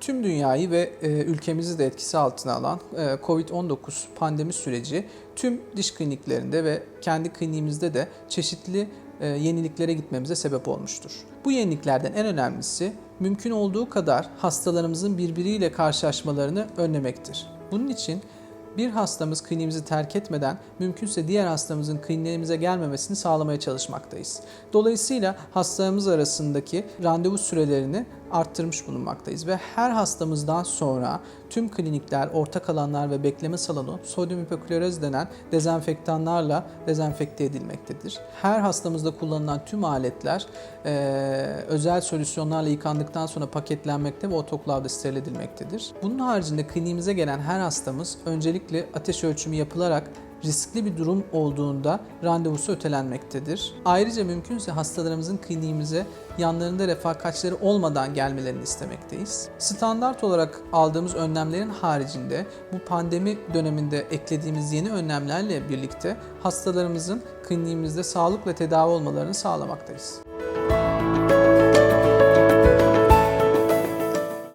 Tüm dünyayı ve e, ülkemizi de etkisi altına alan e, COVID-19 pandemi süreci tüm diş kliniklerinde ve kendi kliniğimizde de çeşitli e, yeniliklere gitmemize sebep olmuştur. Bu yeniliklerden en önemlisi mümkün olduğu kadar hastalarımızın birbiriyle karşılaşmalarını önlemektir. Bunun için bir hastamız kliniğimizi terk etmeden mümkünse diğer hastamızın kliniğimize gelmemesini sağlamaya çalışmaktayız. Dolayısıyla hastalarımız arasındaki randevu sürelerini arttırmış bulunmaktayız ve her hastamızdan sonra tüm klinikler, ortak alanlar ve bekleme salonu sodyum hipoklorez denen dezenfektanlarla dezenfekte edilmektedir. Her hastamızda kullanılan tüm aletler eee, özel solüsyonlarla yıkandıktan sonra paketlenmekte ve otoklavda steril edilmektedir. Bunun haricinde kliniğimize gelen her hastamız öncelikle ateş ölçümü yapılarak riskli bir durum olduğunda randevusu ötelenmektedir. Ayrıca mümkünse hastalarımızın kliniğimize yanlarında refakatçileri olmadan gelmelerini istemekteyiz. Standart olarak aldığımız önlemlerin haricinde bu pandemi döneminde eklediğimiz yeni önlemlerle birlikte hastalarımızın kliniğimizde sağlıkla tedavi olmalarını sağlamaktayız.